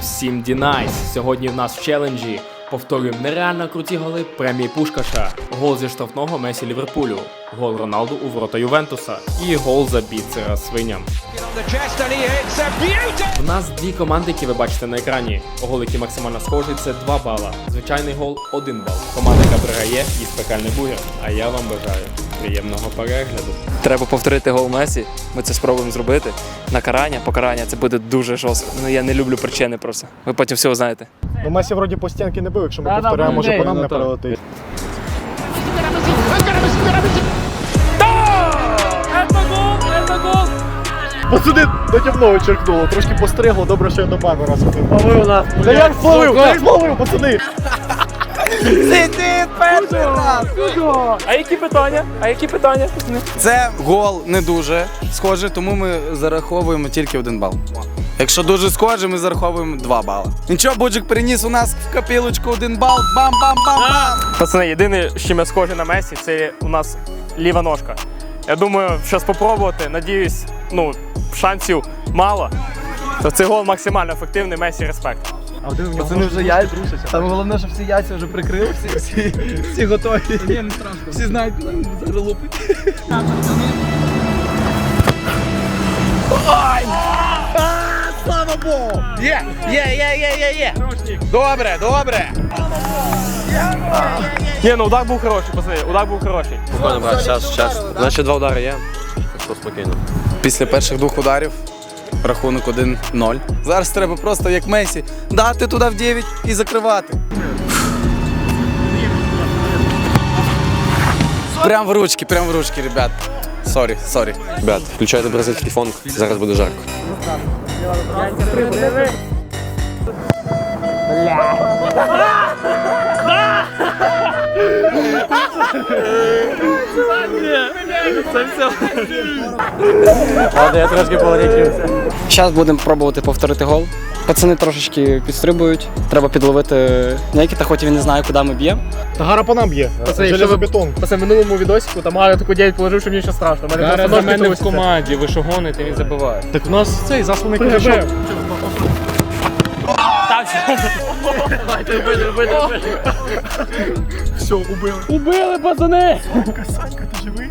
Всім Дінайс! Сьогодні в нас в челенджі повторюємо нереально круті голи премії Пушкаша, гол зі штрафного Месі Ліверпулю, гол Роналду у ворота Ювентуса і гол за біцера свиням. У нас дві команди, які ви бачите на екрані. Гол, який максимально схожий, це 2 бала. Звичайний гол 1 бал. Команда, яка програє, і пекельний бугер. А я вам бажаю приємного перегляду. Треба повторити гол Месі. Ми це спробуємо зробити. Накарання, покарання це буде дуже жорстко. Ну я не люблю причини просто. Ви потім все знаєте. Ну, Месі вроді по стінки не бив, якщо ми повторяємо, може по нам не прилетить. Пацани, дотягнуло черкнуло, трошки постригло, добре, що я до мене раз один. Ловив нас. Та як зловив, як зловив, пацани! А які питання? А які питання? Це гол не дуже схожий, тому ми зараховуємо тільки один бал. Якщо дуже схоже, ми зараховуємо два бали. Нічого, Буджик приніс у нас в копілочку один бал. Бам-бам-бам-бам! Пацани, єдине, з чим я схожий на Месі, це у нас ліва ножка. Я думаю, щось спробувати. Надіюсь, ну, шансів мало. То цей гол максимально ефективний, Месі респект. Пацани вже яйця. Там головне, що всі яйця вже прикрили, всі, всі, всі готові. Всі знають, нам зараз лупить. Слава Богу! Є, є, є, є, є, є. Добре, добре. Ні, ну удар був хороший, пацани, удар був хороший. Спокійно, брат, час, час. Значить, два удари є. Так що спокійно. Після перших двох ударів рахунок 1-0. Зараз треба просто, як Месі, дати туди в 9 і закривати. Прям в ручки, прям в ручки, ребят. Сорі, сорі. Ребят, включайте бразильський фон, зараз буде жарко. Зараз будемо пробувати повторити гол. Пацани трошечки підстрибують. Треба підловити Нейкіта, хоч він не знає, куди ми б'ємо. Та гара по нам є. Пацани, якщо ви- Железобетон. В минулому відосику там Галя таку 9 положив, що мені ще страшно. Мене просто за мене в команді, ви що гоните, він забиває. Так у нас цей засланий козачок. Все, убили. Убили, пацани! Санька, ти живий?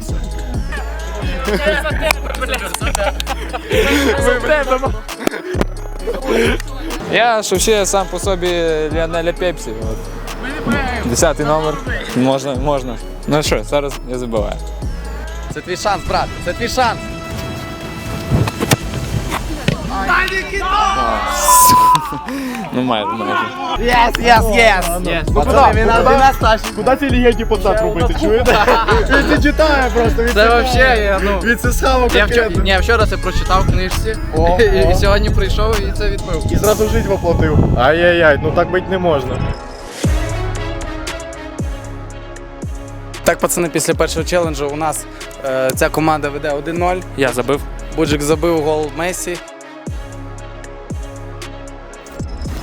Я ж вообще сам по собі Ліонеля Пепсі. Десятий номер. Можна, можна. Ну що, зараз я забиваю. Це твій шанс, брат, це твій шанс. Ну майже, майже. Єс, єс, єс. Пацани, він нас старший. Куди ці легенді пацак робити, чуєте? Він не читає просто, він Це вообще, я, ну, Він це схавав я вчора, конкретно. ні, вчора це прочитав в книжці, О, і, о. і сьогодні прийшов і це відбив. І зразу жить воплотив. Ай-яй-яй, ну так бить не можна. Так, пацани, після першого челенджу у нас е, ця команда веде 1-0. Я забив. Буджик забив гол Месі.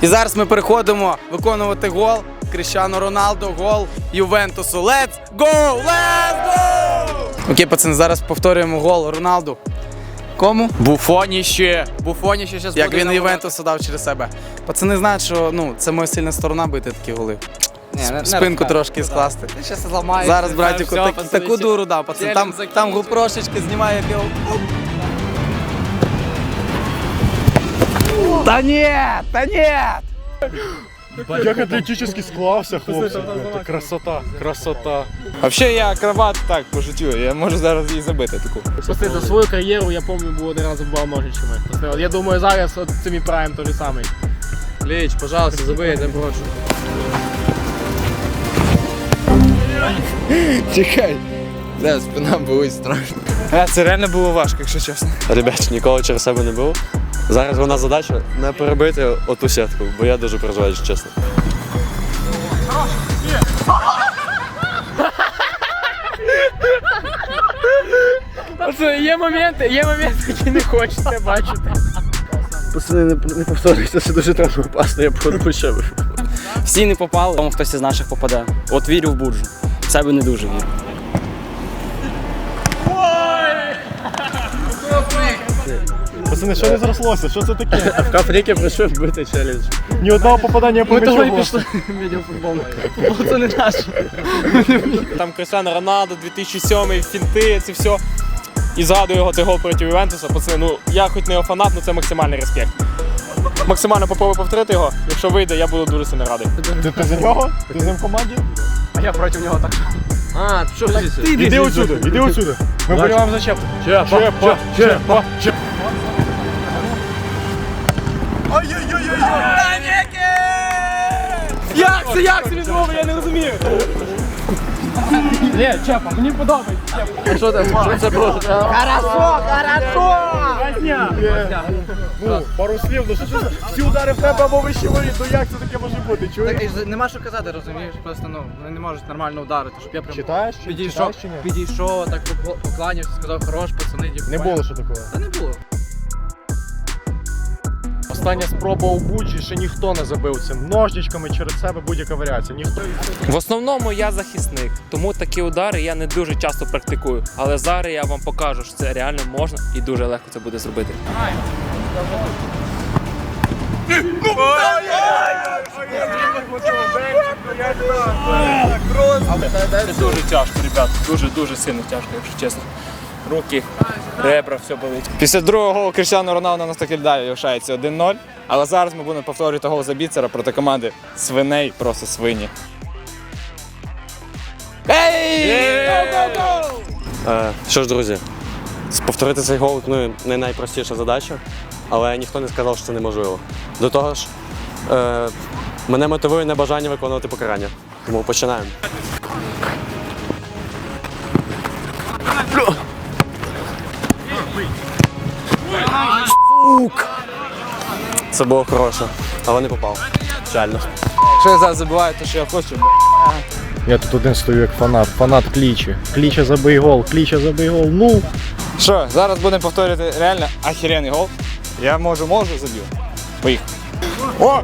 І зараз ми переходимо виконувати гол Кріщану Роналду, гол Ювентусу. Let's go! Let's go! Окей, пацани, зараз повторюємо гол Роналду. Кому? Буфоніще! Буфоні ще Як він Ювентусу дав через себе. Пацани знають, що ну, це моя сильна сторона бити такі голи. Сп- Спинку трошки скласти. Ти зараз зламаєш. Зараз, братіку, так, таку дуру дав, пацан. Там, там гупрошечки знімає як його. Та ні, та ні! Як атлетично склався, хлопці. Це красота, красота. Взагалі я акробат так по життю, я можу зараз її забити таку. Пацани, за свою кар'єру я пам'ятаю, був один раз забивав ножичами. От Я думаю, зараз от це мій прайм той же самий. Ліч, пожалуйста, забий, я прошу. Чекай. Да, спина болить страшно. Це реально було важко, якщо чесно. Ребят, ніколи через себе не було. Зараз вона задача не перебити оту сітку, бо я дуже переживаю, чесно. Пацани, є моменти, є моменти, які не хочеться бачити. Пацани, не, не повторюйся, це дуже треба опасно, я походу почав. Всі не попали, тому хтось із наших попаде. От вірю в буржу. В себе не дуже вірю. Пацани, що не зрослося? Що це таке? В Кафріки прийшов бити челендж. Ні одного попадання по Ми того і м'ячу. пішли відеофутбол. Футбол це не наш. Там Кристиано Роналдо, 2007, фінти, це все. І згадую його той гол проти Ювентуса. Пацани, ну я хоч не його фанат, але це максимальний респект. Максимально попробую повторити його. Якщо вийде, я буду дуже сильно радий. Ти, ти за нього? Ти з ним в команді? А я проти нього так. А, що здесь? Іди отсюди, іди отсюди. Ми боліваємо за Чепа. Чепа, Чепа, Чепа, Чепа. Як це, як це відмови? Я не розумію. Ні, Чепа, мені подобається. Що це? Що це просто? Ну, пару слів, ну що це? Всі удари в тебе або вище воріт, ну як це таке може бути? Чуєш? Нема що казати, розумієш? Просто ну вони не можуть нормально ударити, щоб я прям Читаєш? чи- підійшов, чи ні? підійшов, так покла- покланявся, сказав, хорош, пацани, типу, Не було що такого. Та не було. Остання спроба у Буджі, ще ніхто не забив цим ножничками через себе будь-яка варіація. Ніхто В основному я захисник, тому такі удари я не дуже часто практикую. Але зараз я вам покажу, що це реально можна і дуже легко це буде зробити. Це дуже тяжко, ребят. Дуже дуже сильно тяжко, якщо чесно. Руки, ребра, все болить. Після другого голу Кріштіану Роналду у нас і далі лишається 1-0. Але зараз ми будемо повторювати гол Забіцера проти команди свиней, просто свині. Ей! Е, що ж, друзі, повторити цей гол ну, не найпростіша задача, але ніхто не сказав, що це неможливо. До того ж, е, мене мотивує небажання виконувати покарання. Тому починаємо. Сук! Це було хороше, але не попав. Печально. Якщо я зараз забиваю, те, що я хочу, Я тут один стою як фанат, фанат клічі. Кліча забий гол, кліча забий гол. Ну, Що, зараз будемо повторювати реально ахеренний гол. Я можу, можу, заб'ю. Поїхали. О!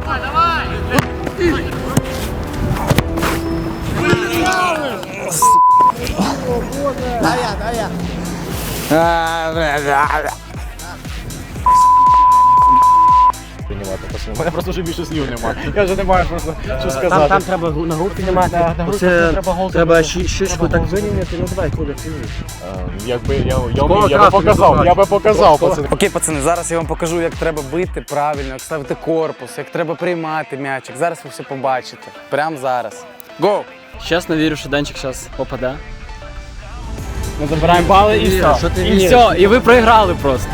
приймати У мене просто вже більше слів немає. Я вже не маю просто що сказати. Там, треба на гру піднімати. На гру треба гол. Треба щічку так вирівняти, ну давай, куди ти Якби я, я, вмів, я би показав, я би показав, пацани. Окей, пацани, зараз я вам покажу, як треба бити правильно, як ставити корпус, як треба приймати м'ячик. Зараз ви все побачите. Прямо зараз. Гоу! Чесно вірю, що Денчик зараз попаде. Ми забираємо бали і все. І все, і ви проіграли просто.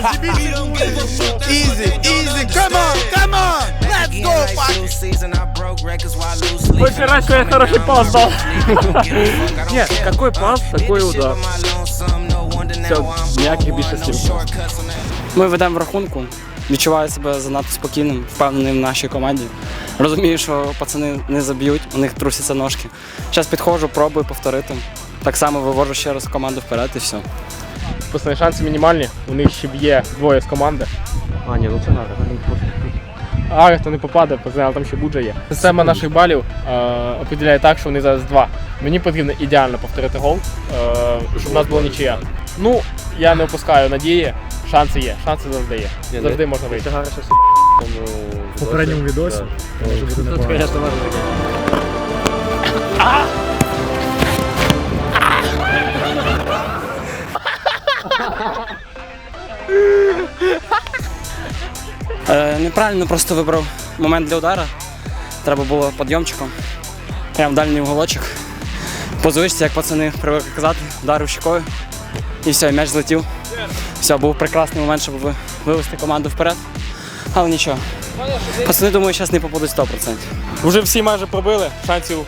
Easy, easy, come on, come on! Let's go! Больше раз, я хороший пас дав. Нет, какой пас, такой удар. Все, ніяких більше слів. Ми ведемо в рахунку. Відчуваю себе занадто спокійним, впевненим в нашій команді. Розумію, що пацани не заб'ють, у них трусяться ножки. Зараз підходжу, пробую повторити. Так само вивожу ще раз команду вперед і все. Пацани, шанси мінімальні. У них ще б'є двоє з команди. А, ні, ну це надо. А, хто не попаде, але там ще Буджа є. Система наших балів е, определяє так, що вони зараз два. Мені потрібно ідеально повторити гол, е, щоб у нас була нічия. Ну, я не опускаю надії, шанси є. Шанси завжди є. Завжди можна вийти. В попередньому відосі. Може бути непогано. Е, неправильно просто вибрав момент для удара. Треба було підйомчиком. Прям дальній уголочок. По звичці, як пацани привикли казати, вдарив щекою. І все, м'яч злетів. Все, був прекрасний момент, щоб ви- вивести команду вперед. Але нічого. Пацани, думаю, зараз не попадуть 100%. Вже всі майже пробили, шансів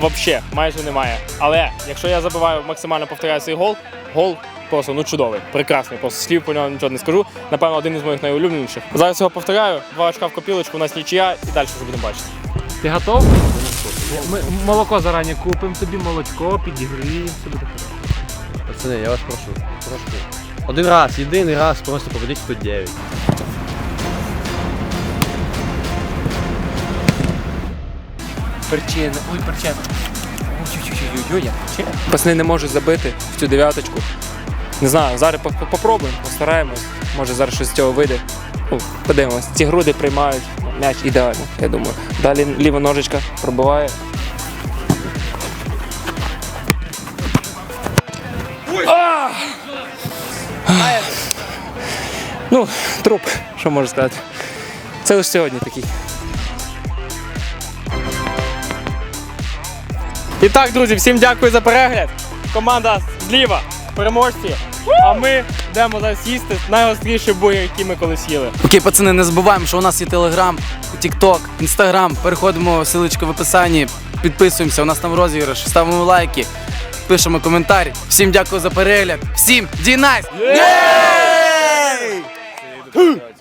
взагалі майже немає. Але якщо я забиваю максимально повторяю цей гол, гол просто ну чудовий, прекрасний. Просто слів по ньому нічого не скажу. Напевно, один із моїх найулюбленіших. Зараз його повторяю, два очка в копілочку, у нас нічия і далі вже будемо бачити. Ти готов? Ми молоко зарані купимо тобі, молочко, підігріємо, все буде хорошо. Пацани, я вас прошу, трошки Один раз, єдиний раз просто победіть тут 9. Перчина. Ой, перчина. Пацани не можуть забити в цю дев'яточку. Не знаю, зараз по- по- попробуємо, постараємось. Може зараз щось з цього вийде. Ну, подивимось. Ці груди приймають м'яч ідеально, я думаю. Далі ліва ножичка пробиває. А! Ну, труп, що можу сказати. Це лише сьогодні такий. І так, друзі, всім дякую за перегляд. Команда зліва, переможці. А ми йдемо зараз їсти найгостріші бої, які ми колись їли. Окей, пацани, не забуваємо, що у нас є Телеграм, Тікток, Інстаграм. Переходимо силочка в описанні, підписуємося, у нас там розіграш, ставимо лайки, пишемо коментарі. Всім дякую за перегляд. Всім ді найс!